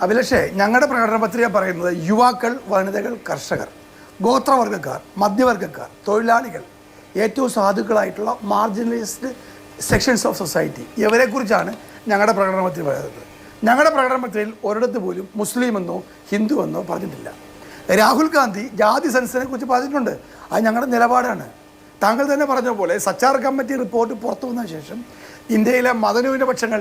അഭിലഷേ ഞങ്ങളുടെ പ്രകടന പത്രിക പറയുന്നത് യുവാക്കൾ വനിതകൾ കർഷകർ ഗോത്രവർഗക്കാർ മധ്യവർഗക്കാർ തൊഴിലാളികൾ ഏറ്റവും സാധുക്കളായിട്ടുള്ള മാർജിനലൈസ്ഡ് സെക്ഷൻസ് ഓഫ് സൊസൈറ്റി ഇവരെക്കുറിച്ചാണ് ഞങ്ങളുടെ പ്രകടന പത്രിക പറയുന്നത്. ഞങ്ങളുടെ പ്രകടന പത്രികയിൽ ഒരിടത്ത് പോലും മുസ്ലിം എന്നോ ഹിന്ദു എന്നോ പറഞ്ഞിട്ടില്ല. രാഹുൽ ഗാന്ധി ജാതി സെൻസിനെ കുറിച്ച് പറഞ്ഞിട്ടുണ്ട്. അത് ഞങ്ങളുടെ നിലപാടാണ്. താങ്കൾ തന്നെ പറഞ്ഞ പോലെ സച്ചാർ കമ്മിറ്റി റിപ്പോർട്ട് പുറത്തു വന്ന ശേഷം ഇന്ത്യയിലെ മതന്യൂനപക്ഷങ്ങൾ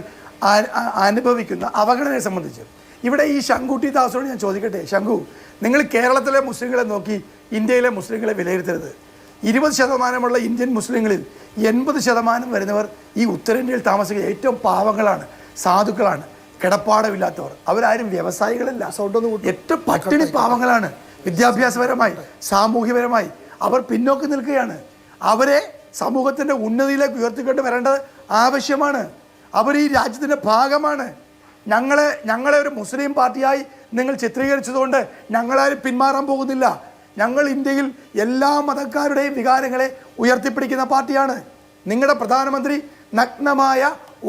അനുഭവിക്കുന്ന അവഗണനയെ സംബന്ധിച്ച്. ഇവിടെ ഈ ശങ്കുട്ടി ദാസോട് ഞാൻ ചോദിക്കട്ടെ? ശങ്കു നിങ്ങൾ കേരളത്തിലെ മുസ്ലിങ്ങളെ നോക്കി ഇന്ത്യയിലെ മുസ്ലിങ്ങളെ വിലയിരുത്തരുത്. ഇരുപത് ശതമാനമുള്ള ഇന്ത്യൻ മുസ്ലിങ്ങളിൽ എൺപത് ശതമാനം വരുന്നവർ ഈ ഉത്തരേന്ത്യയിൽ താമസിക്കുന്ന ഏറ്റവും പാവങ്ങളാണ് സാധുക്കളാണ് കിടപ്പാടമില്ലാത്തവർ. അവരാരും വ്യവസായികളല്ല. ഏറ്റവും പട്ടിണി പാവങ്ങളാണ്. വിദ്യാഭ്യാസപരമായി സാമൂഹ്യപരമായി അവർ പിന്നോക്കം നിൽക്കുകയാണ്. അവരെ സമൂഹത്തിന്റെ ഉന്നതിയിലേക്ക് ഉയർത്തിക്കൊണ്ട് വരേണ്ടത് ആവശ്യമാണ്. അവർ ഈ രാജ്യത്തിന്റെ ഭാഗമാണ്. ഞങ്ങളെ ഞങ്ങളെ ഒരു മുസ്ലിം പാർട്ടിയായി നിങ്ങൾ ചിത്രീകരിച്ചതുകൊണ്ട് ഞങ്ങളാരും പിന്മാറാൻ പോകുന്നില്ല. ഞങ്ങൾ ഇന്ത്യയിൽ എല്ലാ മതക്കാരുടെയും വികാരങ്ങളെ ഉയർത്തിപ്പിടിക്കുന്ന പാർട്ടിയാണ്. നിങ്ങളുടെ പ്രധാനമന്ത്രി നഗ്നമായ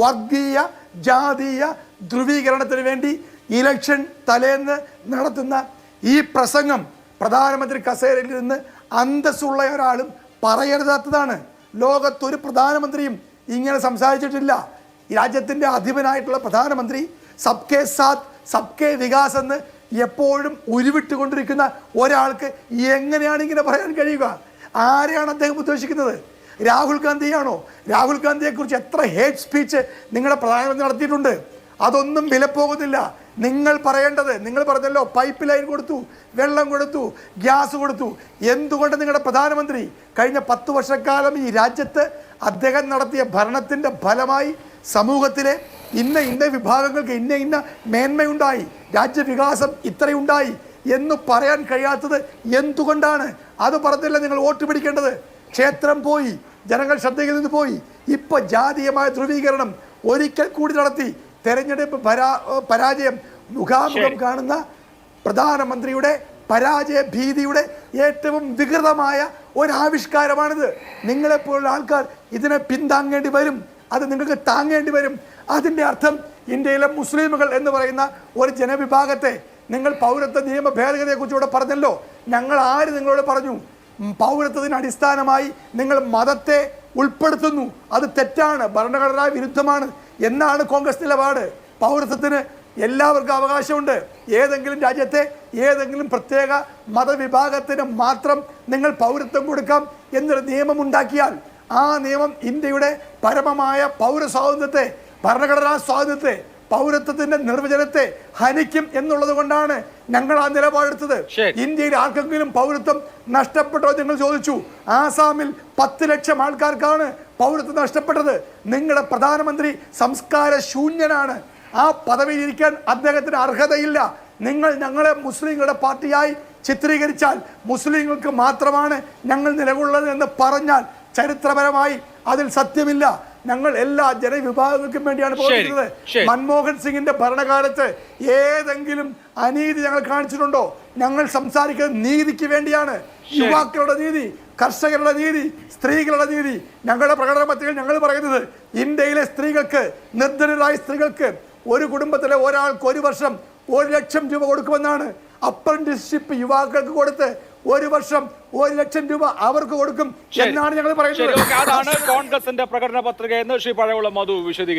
വർഗീയ ജാതീയ ധ്രുവീകരണത്തിന് വേണ്ടി ഇലക്ഷൻ തലേന്ന് നടത്തുന്ന ഈ പ്രസംഗം പ്രധാനമന്ത്രി കസേരയിൽ നിന്ന് അന്തസ്സുള്ള ഒരാളും പറയരുതാത്തതാണ്. ലോകത്തൊരു പ്രധാനമന്ത്രിയും ഇങ്ങനെ സംസാരിച്ചിട്ടില്ല. രാജ്യത്തിന്റെ അധിപനായിട്ടുള്ള പ്രധാനമന്ത്രി സബ് സബ്കെ സാത്ത് സബ്കെ വികാസ് എന്ന് എപ്പോഴും ഉരുവിട്ടുകൊണ്ടിരിക്കുന്ന ഒരാൾക്ക് എങ്ങനെയാണ് ഇങ്ങനെ പറയാൻ കഴിയുക? ആരെയാണ് അദ്ദേഹം ഉദ്ദേശിക്കുന്നത്? രാഹുൽ ഗാന്ധിയാണോ? രാഹുൽ ഗാന്ധിയെക്കുറിച്ച് എത്ര ഹേറ്റ് സ്പീച്ച് നിങ്ങളുടെ പ്രധാനമന്ത്രി നടത്തിയിട്ടുണ്ട്? അതൊന്നും വിലപ്പോകുന്നില്ല. നിങ്ങൾ പറയേണ്ടത് നിങ്ങൾ പറഞ്ഞല്ലോ പൈപ്പ് ലൈൻ കൊടുത്തു വെള്ളം കൊടുത്തു ഗ്യാസ് കൊടുത്തു. എന്തുകൊണ്ട് നിങ്ങളുടെ പ്രധാനമന്ത്രി കഴിഞ്ഞ പത്ത് വർഷക്കാലം ഈ രാജ്യത്ത് അദ്ദേഹം നടത്തിയ ഭരണത്തിന്റെ ഫലമായി സമൂഹത്തിലെ ഇന്ന ഇന്ന വിഭാഗങ്ങൾക്ക് ഇന്ന ഇന്ന മേന്മയുണ്ടായി രാജ്യവികാസം ഇത്രയുണ്ടായി എന്ന് പറയാൻ കഴിയാത്തത് എന്തുകൊണ്ടാണ്? അത് പറഞ്ഞില്ല നിങ്ങൾ വോട്ട് പിടിക്കേണ്ടത്? ക്ഷേത്രം പോയി ജനങ്ങൾ ശ്രദ്ധയിൽ നിന്ന് പോയി. ഇപ്പോൾ ജാതീയമായ ധ്രുവീകരണം ഒരിക്കൽ കൂടി നടത്തി. തെരഞ്ഞെടുപ്പ് പരാ പരാജയം മുഖാമുഖം കാണുന്ന പ്രധാനമന്ത്രിയുടെ പരാജയ ഭീതിയുടെ ഏറ്റവും വികൃതമായ ഒരാവിഷ്കാരമാണിത്. നിങ്ങളെപ്പോലുള്ള ആൾക്കാർ ഇതിനെ പിന്താങ്ങേണ്ടി വരും. അത് നിങ്ങൾക്ക് താങ്ങേണ്ടി വരും. അതിന്റെ അർത്ഥം ഇന്ത്യയിലെ മുസ്ലിമുകൾ എന്ന് പറയുന്ന ഒരു ജനവിഭാഗത്തെ നിങ്ങൾ പൗരത്വ നിയമ ഭേദഗതിയെക്കുറിച്ച് ഇവിടെ പറഞ്ഞല്ലോ. ഞങ്ങൾ ആര് നിങ്ങളോട് പറഞ്ഞു? പൗരത്വത്തിന് അടിസ്ഥാനമായി നിങ്ങൾ മതത്തെ ഉൾപ്പെടുത്തുന്നു. അത് തെറ്റാണ് ഭരണഘടനാ വിരുദ്ധമാണ്. എന്നാണ് കോൺഗ്രസ് നിലപാട്. പൗരത്വത്തിന് എല്ലാവർക്കും അവകാശമുണ്ട്. ഏതെങ്കിലും രാജ്യത്തെ ഏതെങ്കിലും പ്രത്യേക മതവിഭാഗത്തിന് മാത്രം നിങ്ങൾ പൗരത്വം കൊടുക്കാം എന്നൊരു നിയമം ഉണ്ടാക്കിയാൽ ആ നിയമം ഇന്ത്യയുടെ പരമമായ പൗര സ്വാതന്ത്ര്യത്തെ ഭരണഘടനാ സ്വാതന്ത്ര്യത്തെ പൗരത്വത്തിന്റെ നിർവചനത്തെ ഹനിക്കും എന്നുള്ളത് കൊണ്ടാണ് ഞങ്ങൾ ആ നിലപാടെടുത്തത്. ഇന്ത്യയിൽ ആർക്കെങ്കിലും പൗരത്വം നഷ്ടപ്പെട്ടോ നിങ്ങൾ ചോദിച്ചു. ആസാമിൽ പത്ത് ലക്ഷം ആൾക്കാർക്കാണ് പൗരത്വം നഷ്ടപ്പെട്ടത്. നിങ്ങളുടെ പ്രധാനമന്ത്രി സംസ്കാര ശൂന്യനാണ്. ആ പദവിയിൽ ഇരിക്കാൻ അദ്ദേഹത്തിന് അർഹതയില്ല. നിങ്ങൾ ഞങ്ങളെ മുസ്ലിങ്ങളുടെ പാർട്ടിയായി ചിത്രീകരിച്ചാൽ മുസ്ലിങ്ങൾക്ക് മാത്രമാണ് ഞങ്ങൾ നിലകൊള്ളുന്നത് എന്ന് പറഞ്ഞാൽ ചരിത്രപരമായി അതിൽ സത്യമില്ല. ഞങ്ങൾ എല്ലാ ജനവിഭാഗങ്ങൾക്കും വേണ്ടിയാണ് പ്രവർത്തിക്കുന്നത്. ശരി. മൻമോഹൻ സിംഗിന്റെ ഭരണകാലത്ത് ഏതെങ്കിലും അനീതി ഞങ്ങൾ കാണിച്ചിട്ടുണ്ടോ? ഞങ്ങൾ സംസാരിക്കുന്നത് നീതിക്ക് വേണ്ടിയാണ്. യുവാക്കളുടെ നീതി കർഷകരുടെ നീതി സ്ത്രീകളുടെ നീതി. ഞങ്ങളുടെ പ്രകടന പത്രികയിൽ ഞങ്ങൾ പറയുന്നത് ഇന്ത്യയിലെ സ്ത്രീകൾക്ക് നിർദ്ധനരായ സ്ത്രീകൾക്ക് ഒരു കുടുംബത്തിലെ ഒരാൾക്ക് ഒരു വർഷം ഒരു ലക്ഷം രൂപ കൊടുക്കുമെന്നാണ്. അപ്രന്റിസ്ഷിപ്പ് യുവാക്കൾക്ക് കൊടുത്ത് ഒരു വർഷം ഒരു ലക്ഷം രൂപ അവർക്ക് കൊടുക്കും എന്നാണ് ഞങ്ങൾ പറയുന്നത്. അതാണ് കോൺഗ്രസിന്റെ പ്രകടന പത്രിക എന്ന് ശ്രീ പഴകുളം മധു വിശദീകരിക്കും